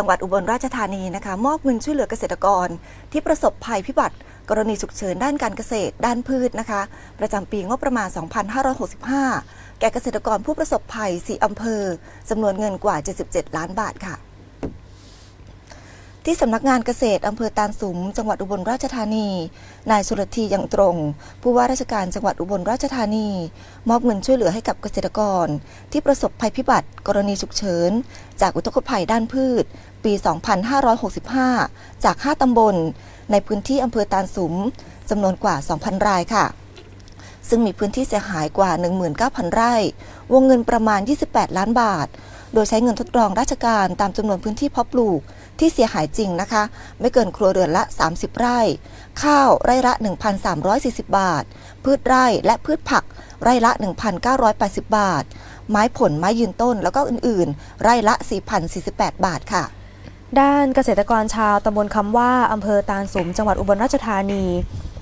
ังหวัดอุบลราชธานีนะคะมอบเงินช่วยเหลือเกษตรกร ที่ประสบภัยพิบัติ กรณีฉุกเฉินด้านการเกษตร ด้านพืชนะคะ ประจำปีงบประมาณ 2565 แก่เกษตรกรผู้ประสบภัย 4 อำเภอจำนวนเงินกว่า 77 ล้านบาทค่ะ ที่สำนักงานเกษตรอำเภอตาลสุม จังหวัดอุบลราชธานี นายสุรธียังตรง ผู้ว่าราชการจังหวัดอุบลราชธานี มอบเงินช่วยเหลือให้กับเกษตรกร ที่ประสบภัยพิบัติ กรณีฉุกเฉิน จากอุทกภัยด้านพืช ปี 2565 จาก 5 ตำบล ในพื้นที่อำเภอตาลสุมจำนวนกว่า 2,000 รายค่ะ ซึ่งมีพื้นที่เสียหายกว่า 19,000 ไร่ วงเงินประมาณ 28 ล้านบาท โดยใช้เงินทดลองราชการตามจำนวนพื้นที่เพาะปลูกที่เสียหายจริงนะคะ ไม่เกินครัวเรือนละ 30 ไร่ ข้าวไร่ละ 1,340 บาท พืชไร่และพืชผักไร่ละ 1,980 บาท ไม้ผลไม้ยืนต้นแล้วก็อื่นๆ ไร่ละ 4,048 บาทค่ะ ด้านเกษตรกรชาวตำบลคำว่าอำเภอตาลสมจังหวัดอุบลราชธานี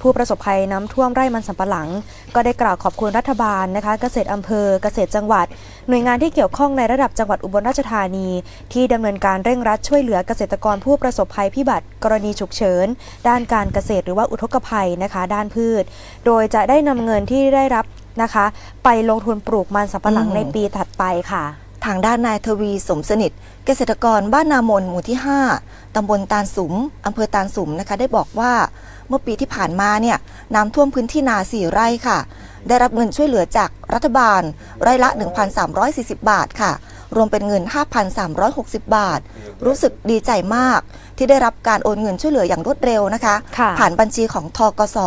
ผู้ประสบภัยน้ำท่วมไร่มันสำปะหลัง ก็ได้กล่าวขอบคุณรัฐบาลนะคะ เกษตรอำเภอ เกษตรจังหวัด หน่วยงานที่เกี่ยวข้องในระดับจังหวัดอุบลราชธานี ที่ดำเนินการเร่งรัดช่วยเหลือเกษตรกรผู้ประสบภัยพิบัติ กรณีฉุกเฉิน ด้านการเกษตรหรือว่าอุทกภัยนะคะ ด้านพืช โดยจะได้นำเงินที่ได้รับนะคะ ไปลงทุนปลูกมันสำปะหลังในปีถัดไปค่ะางด้านนายทวีสมสนิท เกษตรกรบ้านนามนหมู่ที่ 5ตำบลตาลสุมอำเภอตาลสุมนะคะ ได้บอกว่าเมื่อปีที่ผ่านมาเนี่ยน้ำท่วมพื้นที่นา4ไร่ค่ะ ได้รับเงินช่วยเหลือจากรัฐบาล ไร่ละ 1,340 บาทค่ะ รวมเป็นเงิน 5,360 บาท รู้สึกดีใจมากที่ได้รับการโอนเงินช่วยเหลืออย่างรวดเร็วนะคะค่ะผ่านบัญชีของทกส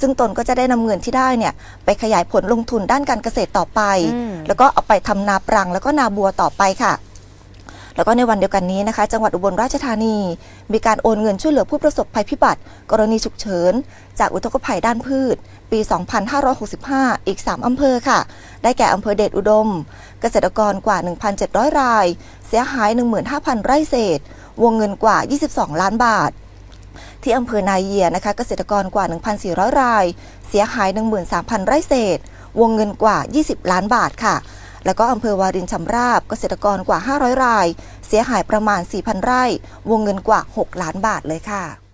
ซึ่งตนก็จะได้นำเงินที่ได้เนี่ยไปขยายผลลงทุนด้านการเกษตรต่อไปอืมแล้วก็เอาไปทำนาปรังแล้วก็นาบัวต่อไปค่ะแล้วก็ในวันเดียวกันนี้นะคะ จังหวัดอุบลราชธานี มีการโอนเงินช่วยเหลือผู้ประสบภัยพิบัติ กรณีฉุกเฉิน จากอุทกภัยด้านพืช ปี 2565 อีก 3 อำเภอค่ะ ได้แก่อำเภอเดชอุดม เกษตรกรกว่า 1,700 ราย เสียหาย 15,000 ไร่เศษ วงเงินกว่า 22 ล้านบาท ที่อำเภอนาเยียนะคะ เกษตรกรกว่า 1,400 ราย เสียหาย 13,000 ไร่เศษ วงเงินกว่า 20 ล้านบาทค่ะ แล้วก็อำเภอวารินชำราบเกษตรกรกว่า 500 ราย เสียหายประมาณ 4,000 ไร่ วงเงินกว่า 6 ล้านบาทเลยค่ะ